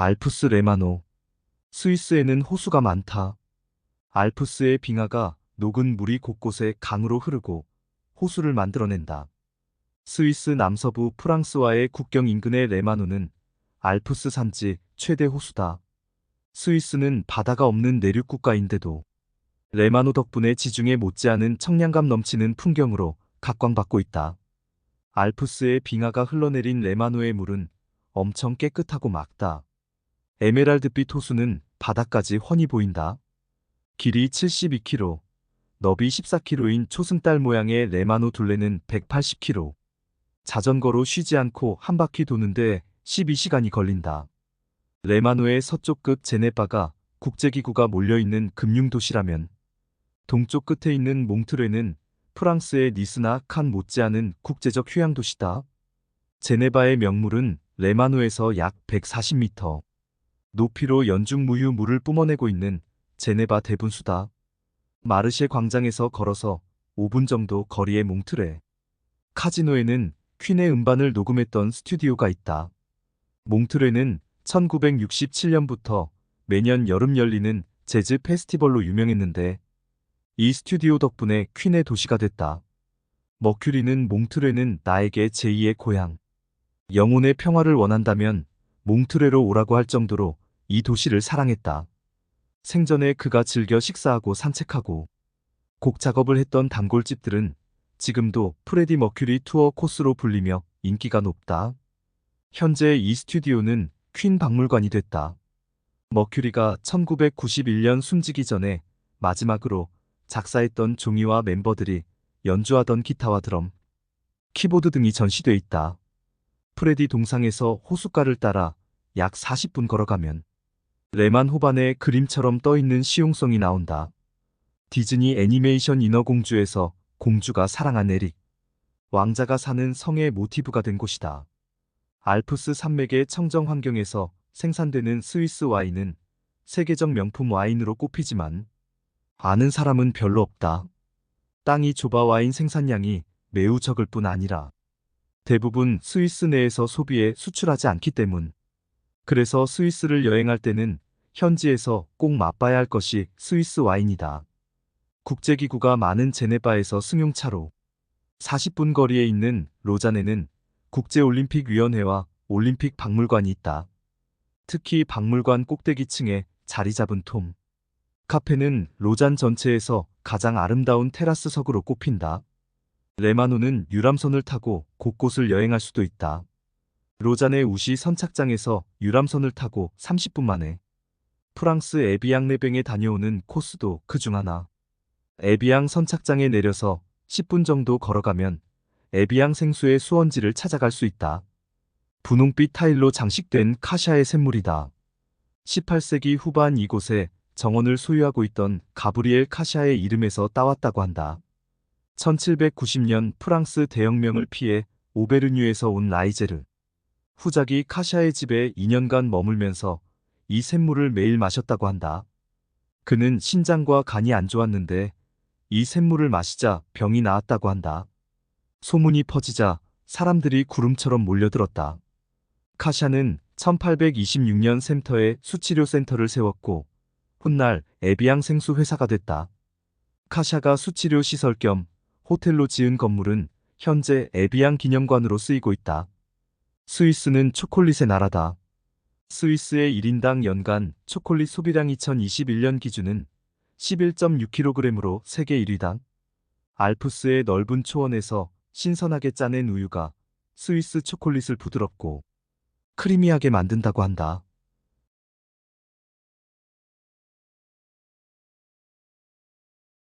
알프스 레마노. 스위스에는 호수가 많다. 알프스의 빙하가 녹은 물이 곳곳에 강으로 흐르고 호수를 만들어낸다. 스위스 남서부 프랑스와의 국경 인근의 레마노는 알프스 산지 최대 호수다. 스위스는 바다가 없는 내륙 국가인데도 레마노 덕분에 지중해 못지않은 청량감 넘치는 풍경으로 각광받고 있다. 알프스의 빙하가 흘러내린 레마노의 물은 엄청 깨끗하고 맑다. 에메랄드빛 호수는 바다까지 훤히 보인다. 길이 72km, 너비 14km인 초승달 모양의 레마노 둘레는 180km. 자전거로 쉬지 않고 한 바퀴 도는데 12시간이 걸린다. 레마노의 서쪽 끝 제네바가 국제기구가 몰려있는 금융도시라면 동쪽 끝에 있는 몽트레는 프랑스의 니스나 칸 못지않은 국제적 휴양도시다. 제네바의 명물은 레마노에서 약 140m 높이로 연중무휴 물을 뿜어내고 있는 제네바 대분수다. 마르쉐 광장에서 걸어서 5분 정도 거리의 몽트레. 카지노에는 퀸의 음반을 녹음했던 스튜디오가 있다. 몽트레는 1967년부터 매년 여름 열리는 재즈 페스티벌로 유명했는데 이 스튜디오 덕분에 퀸의 도시가 됐다. 머큐리는 몽트레는 나에게 제2의 고향. 영혼의 평화를 원한다면 몽트레로 오라고 할 정도로 이 도시를 사랑했다. 생전에 그가 즐겨 식사하고 산책하고 곡 작업을 했던 단골집들은 지금도 프레디 머큐리 투어 코스로 불리며 인기가 높다. 현재 이 스튜디오는 퀸 박물관이 됐다. 머큐리가 1991년 숨지기 전에 마지막으로 작사했던 종이와 멤버들이 연주하던 기타와 드럼, 키보드 등이 전시돼 있다. 프레디 동상에서 호숫가를 따라 약 40분 걸어가면 레만 호반의 그림처럼 떠있는 시용성이 나온다. 디즈니 애니메이션 인어공주에서 공주가 사랑한 에릭, 왕자가 사는 성의 모티브가 된 곳이다. 알프스 산맥의 청정 환경에서 생산되는 스위스 와인은 세계적 명품 와인으로 꼽히지만 아는 사람은 별로 없다. 땅이 좁아 와인 생산량이 매우 적을 뿐 아니라 대부분 스위스 내에서 소비에 수출하지 않기 때문. 그래서 스위스를 여행할 때는 현지에서 꼭 맛봐야 할 것이 스위스 와인이다. 국제기구가 많은 제네바에서 승용차로 40분 거리에 있는 로잔에는 국제올림픽위원회와 올림픽 박물관이 있다. 특히 박물관 꼭대기층에 자리 잡은 톰. 카페는 로잔 전체에서 가장 아름다운 테라스석으로 꼽힌다. 레마노는 유람선을 타고 곳곳을 여행할 수도 있다. 로잔의 우시 선착장에서 유람선을 타고 30분 만에 프랑스 에비앙 레뱅에 다녀오는 코스도 그 중 하나. 에비앙 선착장에 내려서 10분 정도 걸어가면 에비앙 생수의 수원지를 찾아갈 수 있다. 분홍빛 타일로 장식된 카샤의 샘물이다. 18세기 후반 이곳에 정원을 소유하고 있던 가브리엘 카샤의 이름에서 따왔다고 한다. 1790년 프랑스 대혁명을 피해 오베르뉴에서 온 라이제르. 후작이 카샤의 집에 2년간 머물면서 이 샘물을 매일 마셨다고 한다. 그는 신장과 간이 안 좋았는데 이 샘물을 마시자 병이 나았다고 한다. 소문이 퍼지자 사람들이 구름처럼 몰려들었다. 카샤는 1826년 센터에 수치료 센터를 세웠고 훗날 에비앙 생수 회사가 됐다. 카샤가 수치료 시설 겸 호텔로 지은 건물은 현재 에비앙 기념관으로 쓰이고 있다. 스위스는 초콜릿의 나라다. 스위스의 1인당 연간 초콜릿 소비량 2021년 기준은 11.6kg으로 세계 1위다. 알프스의 넓은 초원에서 신선하게 짜낸 우유가 스위스 초콜릿을 부드럽고 크리미하게 만든다고 한다.